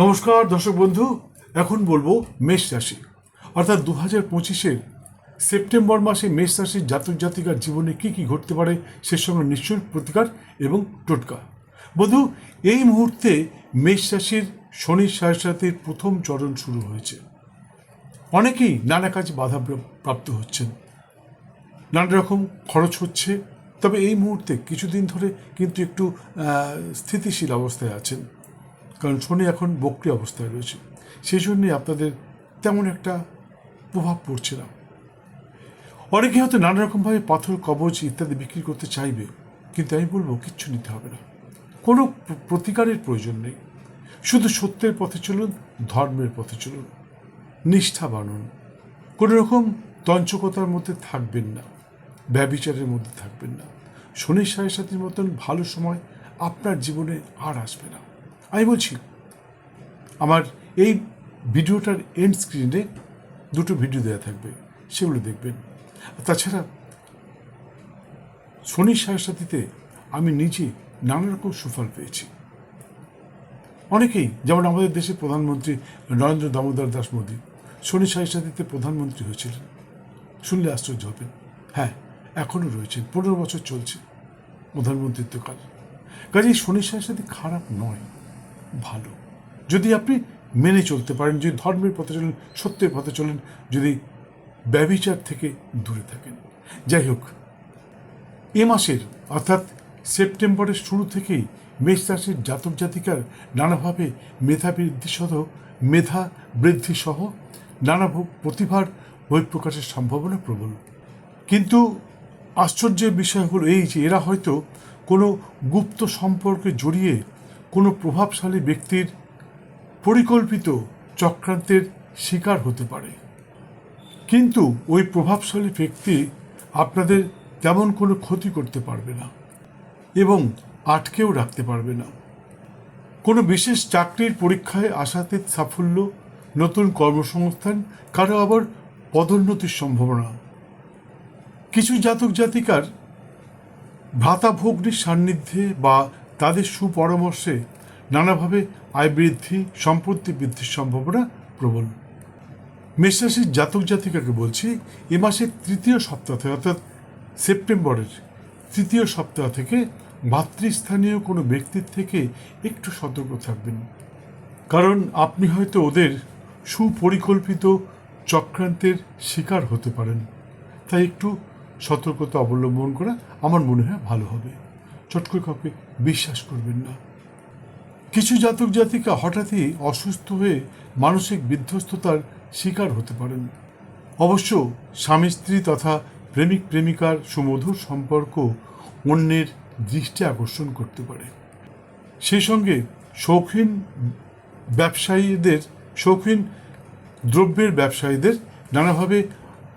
নমস্কার, দর্শক বন্ধু। এখন বলব মেষ রাশি। অর্থাৎ দু হাজার পঁচিশের সেপ্টেম্বর মাসে মেষ রাশির জাতক জাতিকার জীবনে কি কি ঘটতে পারে, সে সঙ্গে নিশ্চয় প্রতিকার এবং টোটকা। বন্ধু, এই মুহূর্তে মেষ রাশির শনির সাথে প্রথম চরণ শুরু হয়েছে। অনেকেই নানা কাজে বাধা প্রাপ্ত হচ্ছেন। নানা রকম খরচ হচ্ছে, তবে এই মুহূর্তে কিছুদিন ধরে কিন্তু একটু স্থিতিশীল অবস্থায় আছেন। কারণ শনি এখন বক্রি অবস্থায় রয়েছে। সেই জন্যে আপনাদের তেমন একটা প্রভাব পড়ছে না। অনেকে হয়তো নানা রকমভাবে পাথর, কবচ ইত্যাদি বিক্রি করতে চাইবে, কিন্তু আমি বলব কিচ্ছু নিতে হবে না। কোনো প্রতিকারের প্রয়োজন নেই। শুধু সত্যের পথে চলুন, ধর্মের পথে চলুন, নিষ্ঠা বানুন। কোনো রকম তঞ্চকতার মধ্যে থাকবেন না, ব্যবিচারের মধ্যে থাকবেন না। শনির সাড়ে সাথীর মতন ভালো সময় আপনার জীবনে আর আসবে না। আমি বলছি, আমার এই ভিডিওটার এন্ড স্ক্রিনে দুটো ভিডিও দেওয়া থাকবে, সেগুলো দেখবেন। তাছাড়া সাড়ে সাথীতে আমি নিজে নানা রকম সুফল পেয়েছি। অনেকেই, যেমন আমাদের দেশের প্রধানমন্ত্রী নরেন্দ্র দামোদর দাস মোদী শনি সাথীতে প্রধানমন্ত্রী হয়েছিলেন। শুনলে আশ্চর্য হবেন। হ্যাঁ এখনও রয়েছেন, পনেরো বছর চলছে প্রধানমন্ত্রিত্বকাল। কাজে শনি সাথে খারাপ নয়। ভালো। যদি আপনি মেনে চলতে পারেন, যদি ধর্মের পথে চলেন, সত্যের পথে চলেন, যদি ব্যবিচার থেকে দূরে থাকেন। যাই হোক, এ মাসের, অর্থাৎ সেপ্টেম্বরের শুরু থেকেই মেষ রাশির জাতক জাতিকার নানাভাবে মেধা বৃদ্ধি সহ, মেধা বৃদ্ধি সহ নানা প্রতিভার বহিঃপ্রকাশের সম্ভাবনা প্রবল। কিন্তু আশ্চর্যের বিষয় হলো এই যে, এরা হয়তো কোনো গুপ্ত সম্পর্কে জড়িয়ে কোনো প্রভাবশালী ব্যক্তির পরিকল্পিত চক্রান্তের শিকার হতে পারে। কিন্তু ওই প্রভাবশালী ব্যক্তি আপনাদের তেমন কোনো ক্ষতি করতে পারবে না এবং আটকেও রাখতে পারবে না। কোনো বিশেষ চাকরির পরীক্ষায় আশাতীত সাফল্য, নতুন কর্মসংস্থান, কারও আবার পদোন্নতির সম্ভাবনা। কিছু জাতক জাতিকার ভ্রাতাভগ্নির সান্নিধ্যে বা তাদের সুপরামর্শে নানাভাবে আয় বৃদ্ধি, সম্পত্তি বৃদ্ধির সম্ভাবনা প্রবল। মেষরাশির জাতক জাতিকাকে বলছি, এ মাসের তৃতীয় সপ্তাহ থেকে, অর্থাৎ সেপ্টেম্বরের তৃতীয় সপ্তাহ থেকে ভাতৃস্থানীয় কোনো ব্যক্তির থেকে একটু সতর্ক থাকবেন। কারণ আপনি হয়তো ওদের সুপরিকল্পিত চক্রান্তের শিকার হতে পারেন। তাই একটু সতর্কতা অবলম্বন করা আমার মনে হয় ভালো হবে। চট করে কাউকে বিশ্বাস করবেন না। কিছু জাতক জাতিকা হঠাৎই অসুস্থ হয়ে মানসিক বিধ্বস্ততার শিকার হতে পারেন। অবশ্য স্বামী, স্ত্রী তথা প্রেমিক, প্রেমিকার সুমধুর সম্পর্ক অন্যের দৃষ্টি আকর্ষণ করতে পারে। সেই সঙ্গে শৌখিন ব্যবসায়ীদের, শৌখিন দ্রব্যের ব্যবসায়ীদের নানাভাবে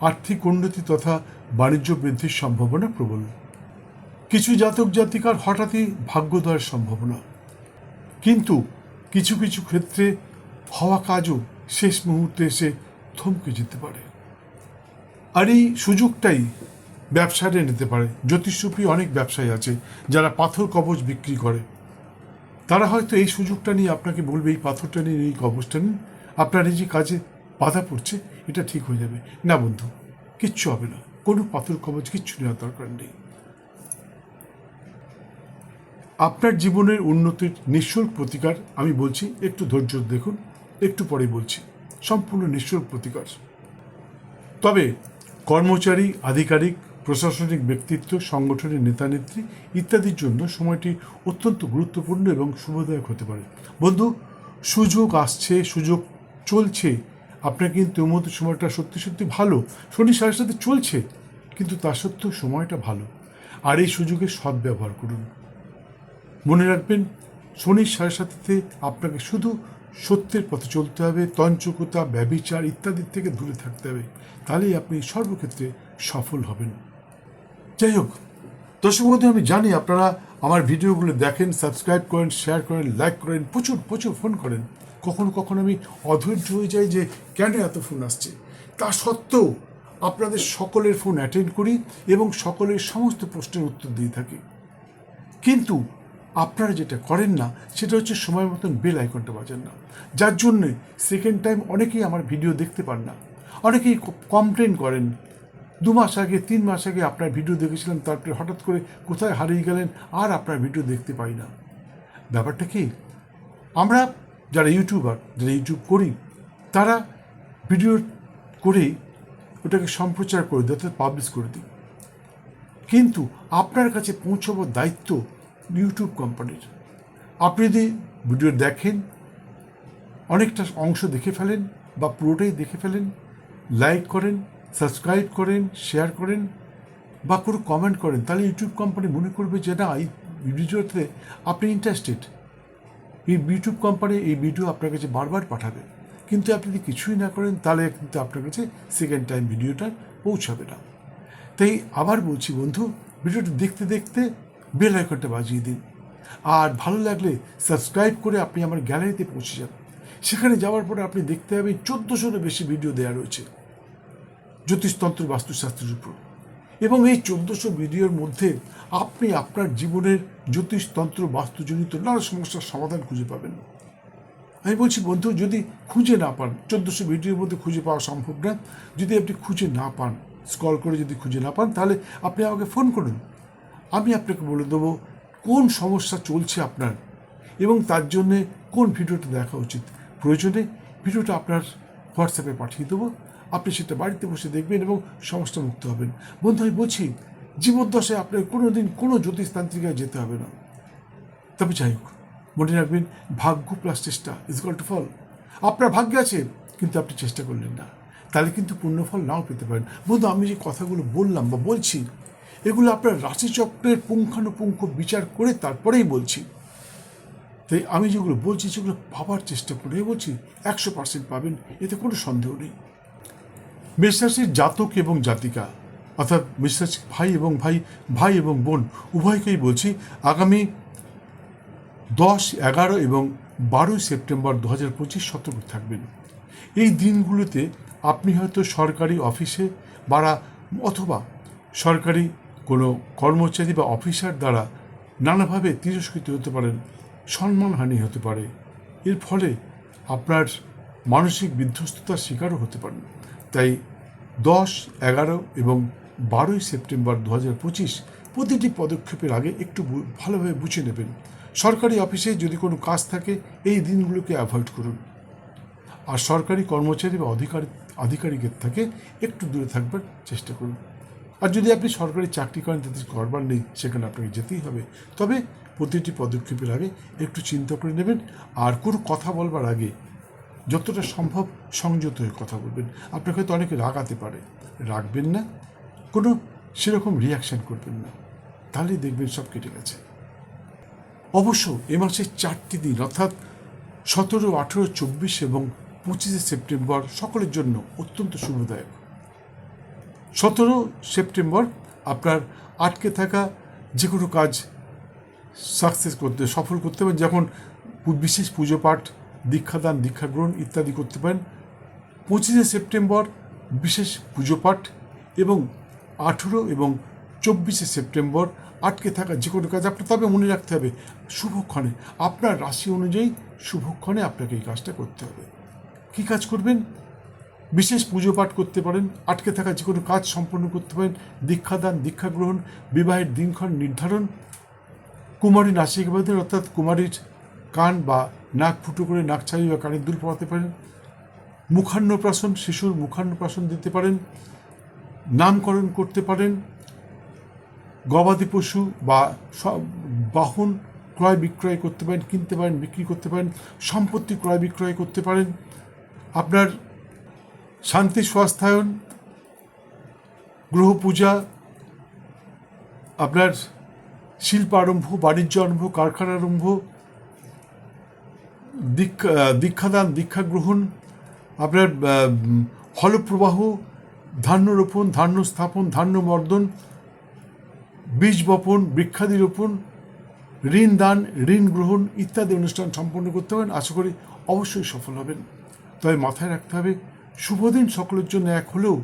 আর্থিক উন্নতি তথা বাণিজ্য বৃদ্ধির সম্ভাবনা প্রবল। কিছু জাতক জাতিকার হঠাৎই ভাগ্যোদয়ের সম্ভাবনা। কিন্তু কিছু কিছু ক্ষেত্রে হওয়া কাজও শেষ মুহূর্তে এসে থমকে যেতে পারে। আর এই সুযোগটাই ব্যবসাটা নিতে পারে। জ্যোতিষপ্রিয় অনেক ব্যবসায়ী আছে যারা পাথর কবচ বিক্রি করে। তারা হয়তো এই সুযোগটা নিয়ে আপনাকে বলবে, এই পাথরটা নিন এই কবচটা নিন। আপনার এই যে কাজে বাধা পড়ছে, এটা ঠিক হয়ে যাবে। না বন্ধু, কিচ্ছু হবে না। কোনো পাথর কবচ কিচ্ছু নেওয়ার দরকার নেই। আপনার জীবনের উন্নতির নিঃশুল্ক প্রতিকার আমি বলছি, একটু ধৈর্য দেখুন, একটু পরে বলছি, সম্পূর্ণ নিঃশুল্ক প্রতিকার। তবে কর্মচারী, আধিকারিক, প্রশাসনিক ব্যক্তিত্ব, সংগঠনের নেতানেত্রী ইত্যাদির জন্য সময়টি অত্যন্ত গুরুত্বপূর্ণ এবং শুভদায়ক হতে পারে। বন্ধু, সুযোগ আসছে, সুযোগ চলছে। আপনার কিন্তু মধ্যে সময়টা সত্যি সত্যি ভালো। শনি সাড়ে সাথে চলছে, কিন্তু তা সত্ত্বেও সময়টা ভালো। আর এই সুযোগের সদ্ব্যবহার করুন। মনে রাখবেন, শনির সাড়ে সাথে আপনাকে শুধু সত্যের পথে চলতে হবে তঞ্চকতা ব্যবিচার ইত্যাদির থেকে দূরে থাকতে হবে। তাহলেই আপনি সর্বক্ষেত্রে সফল হবেন। যাই হোক, দর্শক বন্ধু, আমি জানি আপনারা আমার ভিডিওগুলো দেখেন, সাবস্ক্রাইব করেন শেয়ার করেন লাইক করেন, প্রচুর প্রচুর ফোন করেন। কখনো কখনো আমি অধৈর্য হয়ে যাই যে, কেন এত ফোন আসছে? তা সত্ত্বেও আপনাদের সকলের ফোন অ্যাটেন্ড করি এবং সকলের সমস্ত প্রশ্নের উত্তর দিয়ে থাকি। কিন্তু আপনারা যেটা করেন না, সেটা হচ্ছে সময় মতন বেল আইকনটা বাজান না। যার জন্যে সেকেন্ড টাইম অনেকেই আমার ভিডিও দেখতে পান না। অনেকেই কমপ্লেন করেন। দু মাস আগে, তিন মাস আগে আপনার ভিডিও দেখেছিলাম, তারপরে হঠাৎ করে কোথায় হারিয়ে গেলেন, আর আপনার ভিডিও দেখতে পাই না। ব্যাপারটা কি? আমরা যারা ইউটিউবার যারা ইউটিউব করি, তারা ভিডিও করে ওটাকে সম্প্রচার করে দিই অর্থাৎ পাবলিশ করে দিই। কিন্তু আপনার কাছে পৌঁছাবার দায়িত্ব ইউটিউব কোম্পানির আপনি যদি ভিডিও দেখেন, অনেকটা অংশ দেখে ফেলেন বা পুরোটাই দেখে ফেলেন লাইক করেন সাবস্ক্রাইব করেন শেয়ার করেন বা কোনো কমেন্ট করেন, তাহলে ইউটিউব কোম্পানি মনে করবে যে, না, এই ভিডিওতে আপনি ইন্টারেস্টেড এই ইউটিউব কোম্পানি এই ভিডিও আপনার কাছে বারবার পাঠাবে। কিন্তু আপনি যদি কিছুই না করেন, তাহলে কিন্তু আপনার কাছে সেকেন্ড টাইম ভিডিওটা পৌঁছাবে না। তাই আবার বলছি বন্ধু ভিডিওটা দেখতে দেখতে বেল আইকনটা বাজিয়ে দিন। আর ভালো লাগলে সাবস্ক্রাইব করে আপনি আমার গ্যালারিতে পৌঁছে যান। সেখানে যাওয়ার পরে আপনি দেখতে পাবেন চোদ্দোশোরও বেশি ভিডিও দেওয়া রয়েছে। জ্যোতিষতন্ত্র বাস্তুশাস্ত্রের উপর। এবং এই চোদ্দোশো ভিডিওর মধ্যে আপনি আপনার জীবনের জ্যোতিষতন্ত্র বাস্তুজনিত নানা সমস্যার সমাধান খুঁজে পাবেন। আমি বলছি, বন্ধু, যদি খুঁজে না পান, চোদ্দোশো ভিডিওর মধ্যে খুঁজে পাওয়া সম্ভব না। যদি আপনি খুঁজে না পান স্কল করে যদি খুঁজে না পান, তাহলে আপনি আমাকে ফোন করুন। আমি আপনাকে বলে দেবো কোন সমস্যা চলছে আপনার এবং তার জন্যে কোন ভিডিওটা দেখা উচিত। প্রয়োজনে ভিডিওটা আপনার হোয়াটসঅ্যাপে পাঠিয়ে দেবো। আপনি সেটা বাড়িতে বসে দেখবেন এবং সমস্যা মুক্ত হবেন। বন্ধু, আমি বলছি, জীবদ্দশায় আপনার কোনো দিন কোনো জ্যোতিষতান্ত্রিকায় যেতে হবে না। তবে যাই হোক, মনে রাখবেন, ভাগ্য প্লাস চেষ্টা ইজ গল টু ফল। আপনার ভাগ্যে আছে, কিন্তু আপনি চেষ্টা করলেন না। তাহলে কিন্তু পূর্ণফল নাও পেতে পারেন। বন্ধু, আমি যে কথাগুলো বললাম বা বলছি এগুলো আপনার রাশিচক্রের পুঙ্খানুপুঙ্খ বিচার করে তারপরেই বলছি। তাই আমি যেগুলো বলছি, সেগুলো ভাবার চেষ্টা করে বলছি, একশো পার্সেন্ট পাবেন, এতে কোনো সন্দেহ নেই। মেষরাশির জাতক এবং জাতিকা, অর্থাৎ মেষরাশি ভাই এবং ভাই ভাই এবং বোন, উভয়কেই বলছি, আগামী দশ এগারো এবং বারোই সেপ্টেম্বর দু হাজার পঁচিশ সতর্ক থাকবেন। এই দিনগুলোতে আপনি হয়তো সরকারি অফিসে বা অথবা সরকারি কোনো কর্মচারী বা অফিসার দ্বারা নানাভাবে তিরস্কৃত হতে পারেন, সম্মানহানি হতে পারে। এর ফলে আপনার মানসিক বিধ্বস্ততার শিকারও হতে পারেন। তাই দশ, এগারো এবং বারোই সেপ্টেম্বর দু হাজার পঁচিশ প্রতিটি পদক্ষেপের আগে একটু ভালোভাবে বুঝে নেবেন। সরকারি অফিসে যদি কোনো কাজ থাকে, এই দিনগুলোকে অ্যাভয়েড করুন। আর সরকারি কর্মচারী বা অধিকারী আধিকারিকের থেকে একটু দূরে থাকবার চেষ্টা করুন। আর যদি আপনি সরকারি চাকরি করেন, তাদের করবার নেই, সেখানে আপনাকে যেতেই হবে। তবে প্রতিটি পদক্ষেপের আগে একটু চিন্তা করে নেবেন, আর কোনো কথা বলবার আগে যতটা সম্ভব সংযত হয়ে কথা বলবেন। আপনাকে হয়তো অনেকে রাগাতে পারে। রাখবেন না, কোনো সেরকম রিয়াকশান করবেন না। তাহলেই দেখবেন সব কেটে গেছে। অবশ্য এ মাসের চারটি দিন, অর্থাৎ সতেরো, আঠেরো, চব্বিশ এবং পঁচিশে সেপ্টেম্বর সকলের জন্য অত্যন্ত শুভদায়ক। সতেরো সেপ্টেম্বর আপনার আটকে থাকা যে কোনো কাজ সাকসেস করতে, সফল করতে পারেন। যেমন পু- বিশেষ পুজো পাঠ, দীক্ষাদান দীক্ষা গ্রহণ ইত্যাদি করতে পারেন, পঁচিশে সেপ্টেম্বর বিশেষ পুজো পাঠ এবং আঠেরো এবং চব্বিশে সেপ্টেম্বর আটকে থাকা যে কোনো কাজ আপনার, তবে মনে রাখতে হবে, শুভক্ষণে, আপনার রাশি অনুযায়ী শুভক্ষণে আপনাকে এই কাজটা করতে হবে। কী কাজ করবেন? বিশেষ পুজো পাঠ করতে পারেন, আটকে থাকা যে কোনো কাজ সম্পন্ন করতে পারেন দীক্ষাদান দীক্ষা গ্রহণ, বিবাহের দিনক্ষণ নির্ধারণ, কুমারী নাসিকাবাদের অর্থাৎ কুমারীর কান বা নাক ফুটো করে নাক ছাড়ি বা কানের দুল পড়াতে পারেন। মুখান্নপ্রাশন, শিশুর মুখান্নপ্রাশন দিতে পারেন। নামকরণ করতে পারেন। গবাদি পশু বা বাহন ক্রয় বিক্রয় করতে পারেন, কিনতে পারেন, বিক্রি করতে পারেন, সম্পত্তি ক্রয় বিক্রয় করতে পারেন। আপনার শান্তি স্বাস্থ্যায়ন গ্রহ পূজা আপনার শিল্প আরম্ভ, বাণিজ্য আরম্ভ, কারখানা আরম্ভ, দীক্ষা, দীক্ষাদান দীক্ষা গ্রহণ আপনার হলপ্রবাহ ধান্য রোপণ ধান্য স্থাপন ধান্য মর্দন বীজ বপন বৃক্ষাদি রোপণ ঋণ দান, ঋণ গ্রহণ ইত্যাদি অনুষ্ঠান সম্পন্ন করতে হবেন আশা করি অবশ্যই সফল হবেন। তবে মাথায় রাখতে হবে শুভদিন সকলের জন্য এক হলেও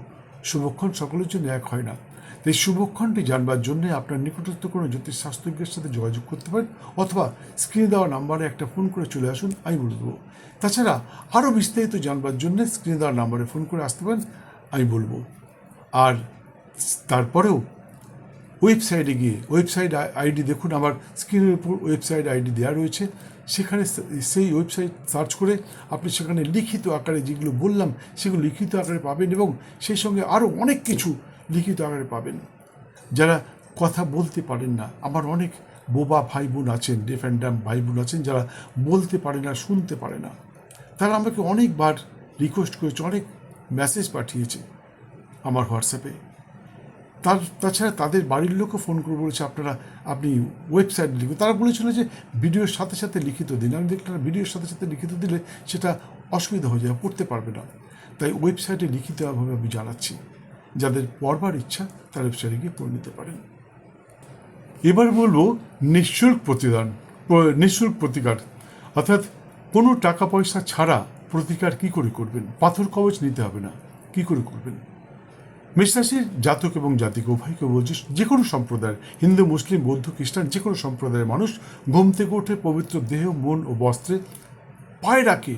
শুভক্ষণ সকলের জন্য এক হয় না। তাই শুভক্ষণটি জানবার জন্য আপনার নিকটস্থ কোনো জ্যোতিষ শাস্ত্রজ্ঞের সাথে যোগাযোগ করতে পারেন অথবা স্ক্রিনে দেওয়া নাম্বারে একটা ফোন করে চলে আসুন, আমি বলে দেবো। তাছাড়া আরও বিস্তারিত জানবার জন্য স্ক্রিনে দেওয়া নাম্বারে ফোন করে আসতে পারেন, আমি বলব আর তারপরেও ওয়েবসাইটে গিয়ে ওয়েবসাইট আইডি দেখুন, আমার স্ক্রিনের উপর ওয়েবসাইট আইডি দেওয়া রয়েছে। সেখানে সেই ওয়েবসাইট সার্চ করে আপনি সেখানে লিখিত আকারে যেগুলো বললাম, সেগুলো লিখিত আকারে পাবেন এবং সেই সঙ্গে আরও অনেক কিছু লিখিত আকারে পাবেন। যারা কথা বলতে পারেন না, আমার অনেক বোবা ভাই বোন আছেন ডেফ অ্যান্ড ড্যাম ভাই বোন আছেন, যারা বলতে পারে না, শুনতে পারে না, তারা আমাকে অনেকবার রিকোয়েস্ট করেছে, অনেক মেসেজ পাঠিয়েছে আমার হোয়াটসঅ্যাপে তার তাছাড়া তাদের বাড়ির লোকও ফোন করে বলেছে, আপনারা, আপনি ওয়েবসাইট লিখুন। তারা বলেছিল যে ভিডিওর সাথে সাথে লিখিত দিন। আমি দেখলাম ভিডিওর সাথে সাথে লিখিত দিলে সেটা অসুবিধা হয়ে যাবে পড়তে পারবে না। তাই ওয়েবসাইটে লিখিত লিখিতভাবে আমি জানাচ্ছি, যাদের পড়বার ইচ্ছা তারা ওয়েবসাইটে গিয়ে পড়ে নিতে পারেন। এবার বলব, নিঃশুল্ক প্রতিদান, নিঃশুল্ক প্রতিকার। অর্থাৎ কোনো টাকা পয়সা ছাড়া প্রতিকার কি করে করবেন? পাথর কবচ নিতে হবে না, কি করে করবেন? মেষরাশির জাতক এবং জাতিক, উভয়কে বলছি যে কোনো সম্প্রদায়ের, হিন্দু, মুসলিম, বৌদ্ধ, খ্রিস্টান, যে কোনো সম্প্রদায়ের মানুষ ঘুম থেকে উঠে পবিত্র দেহ, মন ও বস্ত্রে পায়রাকে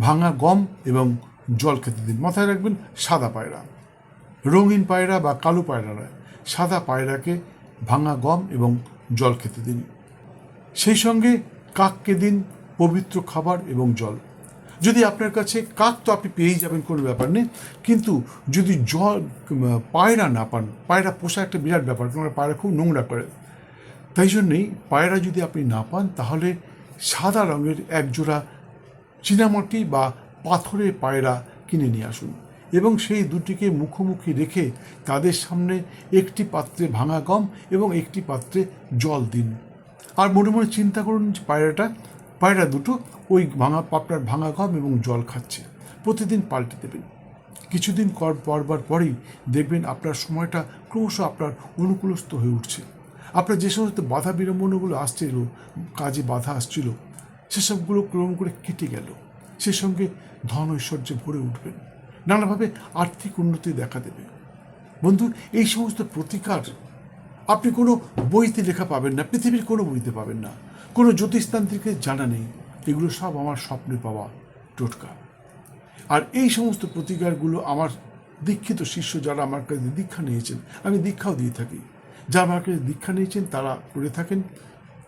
ভাঙা গম এবং জল খেতে দিন। মাথায় রাখবেন, সাদা পায়রা। রঙিন পায়রা বা কালো পায়রা নয়, সাদা পায়রাকে ভাঙা গম এবং জল খেতে দিন। সেই সঙ্গে কাককে দিন, পবিত্র খাবার এবং জল। যদি আপনার কাছে কাক তো আপনি পেয়েই যাবেন কোনো ব্যাপার নেই। কিন্তু যদি জল পায়রা না পান, পায়রা পোষা একটা বিরাট ব্যাপার কারণ পায়রা খুব নোংরা করে। তাই জন্যেই পায়রা যদি আপনি না পান, তাহলে সাদা রঙের একজোড়া চীনামাটি বা পাথরের পায়রা কিনে নিয়ে আসুন এবং সেই দুটিকে মুখোমুখি রেখে তাদের সামনে একটি পাত্রে ভাঙা গম এবং একটি পাত্রে জল দিন। আর মনে মনে চিন্তা করুন যে পায়রাটা পায়রা দুটো ওই ভাঙা পাপড়ার ভাঙা গম এবং জল খাচ্ছে। প্রতিদিন পাল্টে দেবেন কিছুদিন কর পরবার পরেই দেখবেন আপনার সময়টা ক্রমশ আপনার অনুকূলস্থ হয়ে উঠছে। আপনার যে সমস্ত বাধা বিড়ম্বনাগুলো আসছিল, কাজে বাধা আসছিল, সেসবগুলো ক্রম করে কেটে গেল। সে সঙ্গে ধন ঐশ্বর্যে ভরে উঠবেন। নানাভাবে আর্থিক উন্নতি দেখা দেবে। বন্ধু, এই সমস্ত প্রতিকার আপনি কোনো বইতে লেখা পাবেন না, পৃথিবীর কোনো বইতে পাবেন না। কোনো জ্যোতিষতান্ত্রিকের জানা নেই। এগুলো সব আমার স্বপ্নে পাওয়া টোটকা। আর এই সমস্ত প্রতিকারগুলো আমার দীক্ষিত শিষ্য যারা আমার কাছে দীক্ষা নিয়েছেন, আমি দীক্ষাও দিয়ে থাকি। যারা আমার কাছে দীক্ষা নিয়েছেন, তারা করে থাকেন।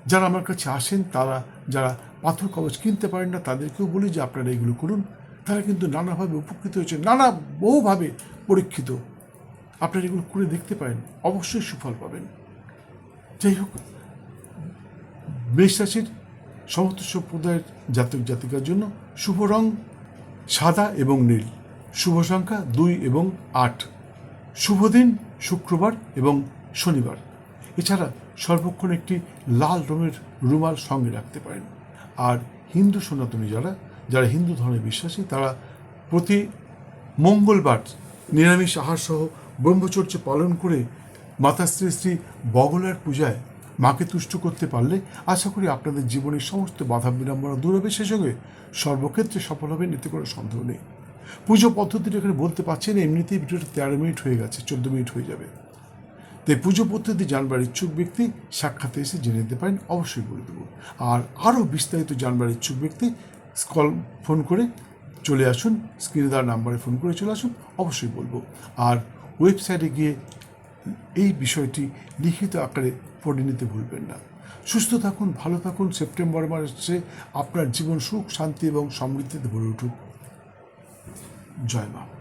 যারা আমার কাছে আসেন, তারা, যারা পাথর কবচ কিনতে পারেন না, তাদেরকেও বলি যে আপনারা এগুলো করুন। তারা কিন্তু নানাভাবে উপকৃত হয়েছে নানা বহুভাবে পরীক্ষিত আপনারা এগুলো করে দেখতে পারেন। অবশ্যই সুফল পাবেন। যাই হোক, মেষ রাশির সমস্ত সম্প্রদায়ের জাতক জাতিকার জন্য শুভ রং সাদা এবং নীল। শুভ সংখ্যা দুই এবং আট। শুভ দিন শুক্রবার এবং শনিবার। এছাড়া সর্বক্ষণ একটি লাল রঙের রুমাল সঙ্গে রাখতে পারেন। আর হিন্দু সনাতনী যারা যারা হিন্দু ধর্মে বিশ্বাসী, তারা প্রতি মঙ্গলবার নিরামিষ আহার সহ ব্রহ্মচর্য পালন করে মাতা শ্রী শ্রী বগলার পূজায় মাকে তুষ্ট করতে পারলে আশা করি আপনাদের জীবনের সমস্ত বাধা বিড়ম্বনা দূর হবে। সে সঙ্গে সর্বক্ষেত্রে সফল হবেন, এতে কোনো সন্দেহ নেই। পুজো পদ্ধতিটা এখানে বলতে পারছি না এমনিতেই ভিডিওটা তেরো মিনিট হয়ে গেছে, চোদ্দ মিনিট হয়ে যাবে। তাই পুজো পদ্ধতি জানবার ইচ্ছুক ব্যক্তি সাক্ষাতে এসে জেনে নিতে পারেন, অবশ্যই বলে দেবো। আর আরও বিস্তারিত জানবার ইচ্ছুক ব্যক্তি কল ফোন করে চলে আসুন, স্ক্রিনে দেওয়ার নাম্বারে ফোন করে চলে আসুন, অবশ্যই বলব। আর ওয়েবসাইটে গিয়ে এই বিষয়টি লিখিত আকারে পড়ে নিতে ভুলবেন না। সুস্থ থাকুন, ভালো থাকুন, সেপ্টেম্বর মাসে আপনার জীবন সুখ, শান্তি এবং সমৃদ্ধিতে ভরে উঠুক। জয় মা।